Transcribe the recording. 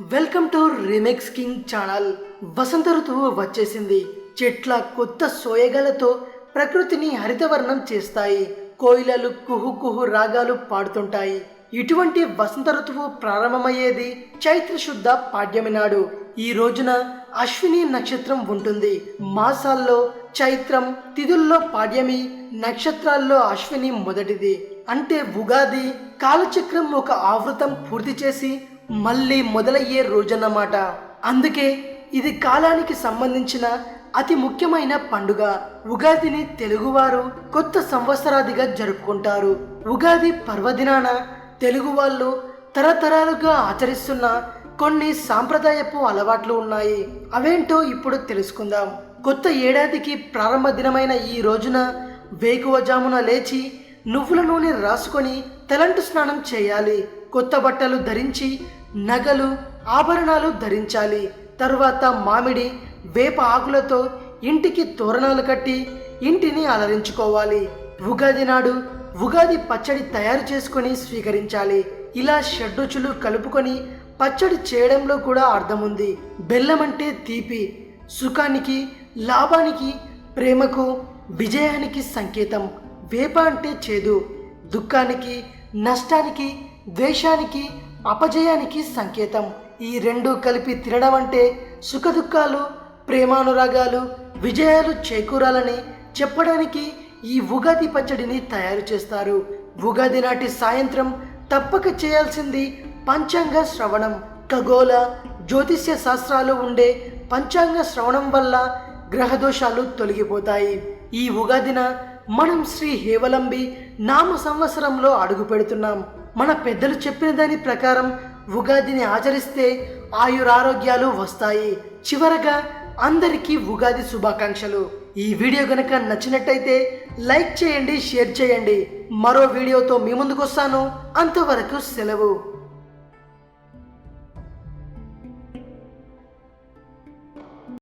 Welcome to remix king channel. వసంత ఋతువు వచ్చేసింది. చెట్ల కొత్త సోయగలతో ప్రకృతిని హరితవర్ణం చేస్తాయి. కోయిలలు కుహు కుహు రాగాలు పాడుతుంటాయి. ఇటువంటి వసంత ఋతువు ప్రారంభమయ్యేది చైత్ర శుద్ధ పాడ్యమి నాడు. ఈ రోజున అశ్విని నక్షత్రం ఉంటుంది. మాసాల్లో చైత్రం తిథుల్లో పాడ్యమి నక్షత్రాల్లో అశ్విని మొదటిది. అంటే ఉగాది కాలచక్రం ఒక ఆవృతం పూర్తి చేసి మళ్ళీ మొదలయ్యే రోజన్నమాట. అందుకే ఇది కాలానికి సంబంధించిన అతి ముఖ్యమైన పండుగ. ఉగాదిని తెలుగువారు కొత్త సంవత్సరాదిగా జరుపుకుంటారు. ఉగాది పర్వదినాన తెలుగు వాళ్ళు తరతరాలుగా ఆచరిస్తున్న కొన్ని సాంప్రదాయపు అలవాట్లు ఉన్నాయి. అవేంటో ఇప్పుడు తెలుసుకుందాం. కొత్త ఏడాదికి ప్రారంభ దినమైన ఈ రోజున వేకువజామున లేచి నువ్వుల నూనె రాసుకొని తలంటు స్నానం చేయాలి. కొత్త బట్టలు ధరించి నగలు ఆభరణాలు ధరించాలి. తరువాత మామిడి వేప ఆకులతో ఇంటికి తోరణాలు కట్టి ఇంటిని అలరించుకోవాలి. ఉగాది నాడు ఉగాది పచ్చడి తయారు చేసుకొని స్వీకరించాలి. ఇలా షడ్రుచులు కలుపుకొని పచ్చడి చేయడంలో కూడా అర్థం ఉంది బెల్లం అంటే తీపి. సుఖానికి లాభానికి ప్రేమకు విజయానికి సంకేతం. వేప అంటే చేదు దుఃఖానికి నష్టానికి ద్వేషానికి అపజయానికి సంకేతం. ఈ రెండు కలిపి తినడం అంటే సుఖదుఖాలు ప్రేమానురాగాలు విజయాలు చేకూరాలని చెప్పడానికి ఈ ఉగాది పచ్చడిని తయారు చేస్తారు. ఉగాది నాటి సాయంత్రం తప్పక చేయాల్సింది పంచాంగ శ్రవణం. ఖగోళ జ్యోతిష్య శాస్త్రాలు ఉండే పంచాంగ శ్రవణం వల్ల గ్రహదోషాలు తొలగిపోతాయి. ఈ ఉగాదిన మనం శ్రీ హేవలంబి నామ సంవత్సరంలో అడుగు పెడుతున్నాం. మన పెద్దలు చెప్పిన దాని ప్రకారం ఉగాదిని ఆచరిస్తే ఆయురారోగ్యాలు వస్తాయి. చివరగా అందరికీ ఉగాది శుభాకాంక్షలు. ఈ వీడియో గనక నచ్చినట్టయితే లైక్ చేయండి షేర్ చేయండి. మరో వీడియోతో మీ ముందుకు వస్తాను. అంతవరకు సెలవు.